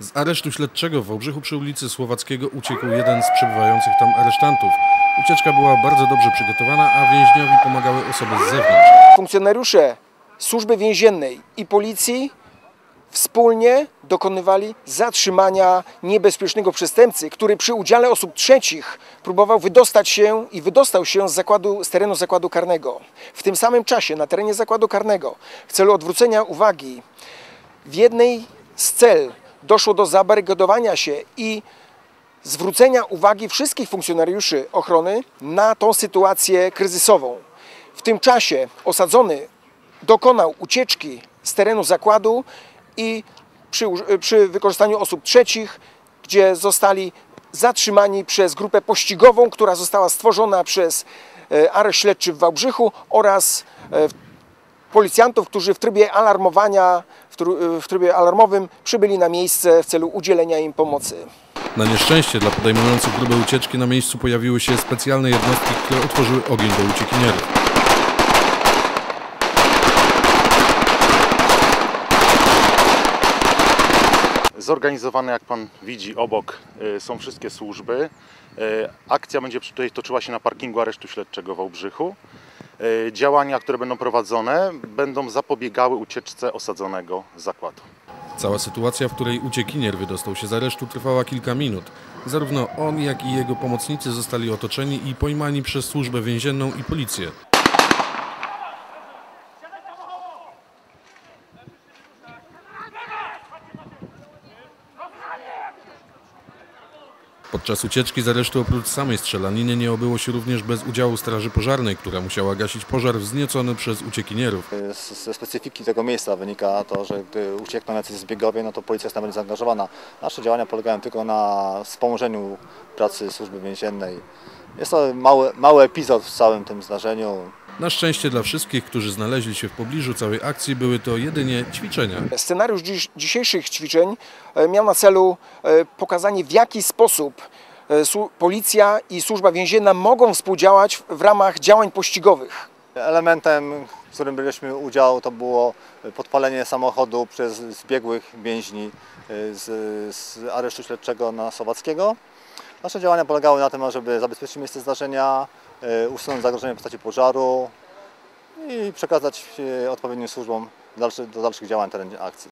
Z aresztu śledczego w Wałbrzychu przy ulicy Słowackiego uciekł jeden z przebywających tam aresztantów. Ucieczka była bardzo dobrze przygotowana, a więźniowi pomagały osoby z zewnątrz. Funkcjonariusze służby więziennej i policji wspólnie dokonywali zatrzymania niebezpiecznego przestępcy, który przy udziale osób trzecich próbował wydostać się i wydostał się z, zakładu, z terenu zakładu karnego. W tym samym czasie na terenie zakładu karnego w celu odwrócenia uwagi w jednej z cel doszło do zabarykadowania się i zwrócenia uwagi wszystkich funkcjonariuszy ochrony na tą sytuację kryzysową. W tym czasie osadzony dokonał ucieczki z terenu zakładu i przy, przy wykorzystaniu osób trzecich, gdzie zostali zatrzymani przez grupę pościgową, która została stworzona przez e, areszt śledczy w Wałbrzychu oraz e, policjantów, którzy w trybie alarmowania, w, trybie alarmowym przybyli na miejsce w celu udzielenia im pomocy. Na nieszczęście dla podejmujących próbę ucieczki na miejscu pojawiły się specjalne jednostki, które otworzyły ogień do uciekinierów. Zorganizowane, jak Pan widzi, obok y, są wszystkie służby. Y, Akcja będzie tutaj toczyła się na parkingu aresztu śledczego w Wałbrzychu. Y, Działania, które będą prowadzone, będą zapobiegały ucieczce osadzonego zakładu. Cała sytuacja, w której uciekinier wydostał się z aresztu, trwała kilka minut. Zarówno on, jak i jego pomocnicy zostali otoczeni i pojmani przez służbę więzienną i policję. Podczas ucieczki z aresztu oprócz samej strzelaniny nie obyło się również bez udziału straży pożarnej, która musiała gasić pożar wzniecony przez uciekinierów. Z- Ze specyfiki tego miejsca wynika to, że gdy uciekną jacyś zbiegowie, no to policja jest tam będzie zaangażowana. Nasze działania polegają tylko na wspomożeniu pracy służby więziennej. Jest to mały, mały epizod w całym tym zdarzeniu. Na szczęście dla wszystkich, którzy znaleźli się w pobliżu całej akcji, były to jedynie ćwiczenia. Scenariusz dziś, dzisiejszych ćwiczeń e, miał na celu e, pokazanie, w jaki sposób e, policja i służba więzienna mogą współdziałać w, ramach działań pościgowych. Elementem, w którym braliśmy udział, to było podpalenie samochodu przez zbiegłych więźni z, z aresztu śledczego na Słowackiego. Nasze działania polegały na tym, żeby zabezpieczyć miejsce zdarzenia, usunąć zagrożenie w postaci pożaru i przekazać y, odpowiednim służbom do dalszych działań w terenie akcji.